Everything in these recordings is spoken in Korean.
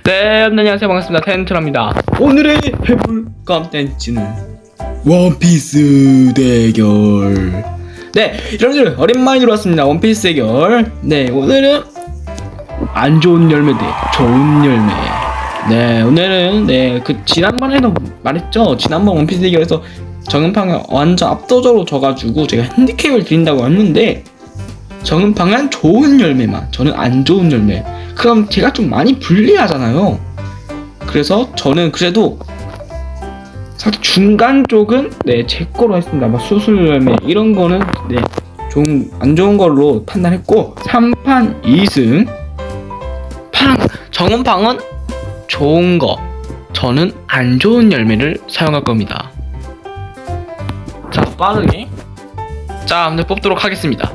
네, 안녕하세요. 반갑습니다. 텐트랍니다. 오늘의 해볼 컨텐츠는 원피스 대결. 네, 여러분들 오랜만에 들어왔습니다. 원피스 대결. 네, 오늘은 안 좋은 열매 대 좋은 열매. 네, 오늘은 네, 그 지난번에도 말했죠. 지난번 원피스 대결에서 정은팡이 완전 압도적으로 져가지고 제가 핸디캡을 드린다고 했는데 정은팡은 좋은 열매만, 저는 안 좋은 열매. 그럼 제가 좀 많이 불리하잖아요. 그래서 저는 그래도 살짝 중간 쪽은 네, 제 거로 했습니다. 막 수술 열매 이런 거는 네, 좀 안 좋은 걸로 판단했고 3판 2승 팡 정은팡은 좋은 거 저는 안 좋은 열매를 사용할 겁니다. 자 빠르게 자 한번 뽑도록 하겠습니다.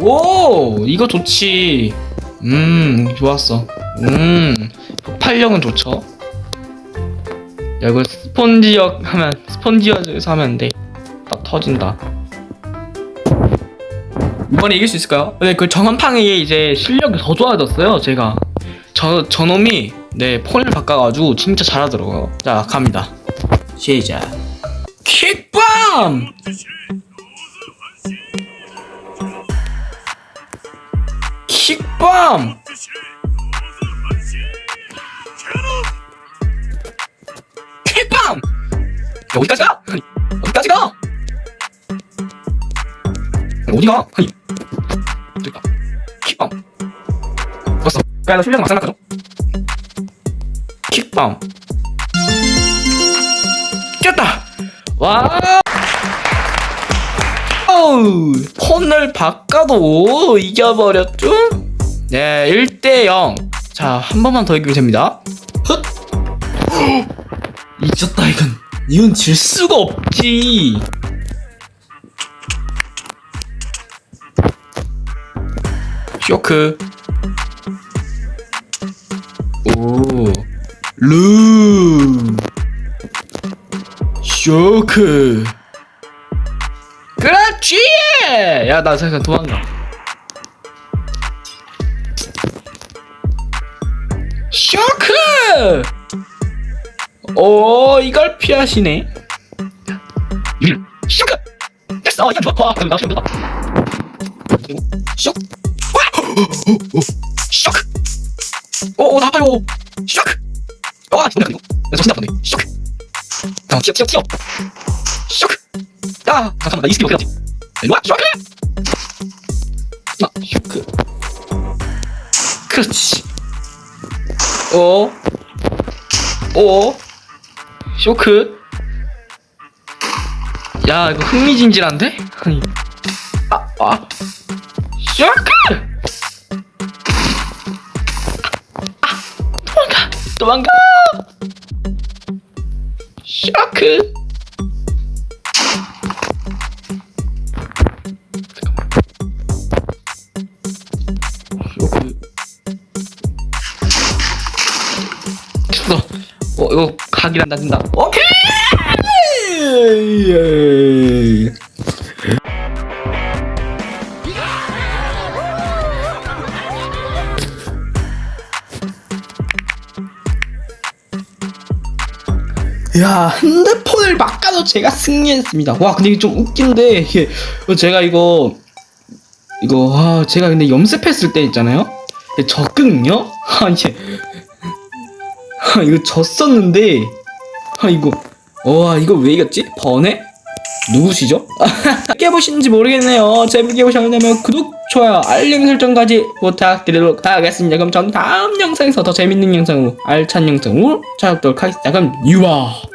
오 이거 좋지 음 좋았어 음 폭발력은 좋죠 야 이거 스폰지역 하면 스폰지역에서 하면 안돼 딱 터진다 이번에 이길 수 있을까요? 네, 그 정한팡이 이제 실력이 더 좋아졌어요, 제가. 저, 저놈이, 네, 폰을 바꿔가지고 진짜 잘하더라고요. 자, 갑니다. 시작. 킥밤! 킥밤! 야, 어디까지 가? 어디까지 가? 어디가? 저기다. 킥밤. 봤어. 야, 너 실력 막상 나가죠? 킥밤. 깼다! 와! 어우, 폰을 바꿔도 이겨버렸죠? 네, 1대0. 자, 한 번만 더 이기면 됩니다. 헛! 이겼다, 이건. 이건 질 수가 없지. 쇼크. 오. 루. 쇼크. 그렇지! 야, 나 잠깐 도망가. 쇼크! 오, 이걸 피하시네. 음, 쇼크! 됐어, 야, 좋아. 나 쇼크. 쇼. 와! 오, 오, 오. 쇼크! 오, 오, 나빠요. 쇼크! 와, 진짜 그리고. 나 정신 나쁘네. 쇼크! 잠깐, 튀어, 튀어, 튀어. 야, 잠깐만, 나이 스킬 어떻게 하지? 일로 와, 쇼크! 나, 쇼크. 그렇지. 오. 오. 쇼크. 야, 이거 흥미진진한데? 아니. 아, 아. 쇼크! 아, 도망가! 도망가! 쇼크! 어. 어, 이거 각이란 다진다. 오케이! 야 핸드폰을 바꿔도 제가 승리했습니다. 와 근데 이게 좀 웃긴데 이게 제가 이거 이거 아 제가 근데 염색했을 때 있잖아요. 적응요? 아 이게 아, 이거 졌었는데 아 이거 와 이거 왜 이겼지? 번에? 누구시죠? 보시는지 모르겠네요 재밌게 보셨다면 구독, 좋아요, 알림 설정까지 부탁드리도록 하겠습니다 그럼 전 다음 영상에서 더 재밌는 영상으로 알찬 영상으로 찾아뵙도록 하겠습니다 그럼 유아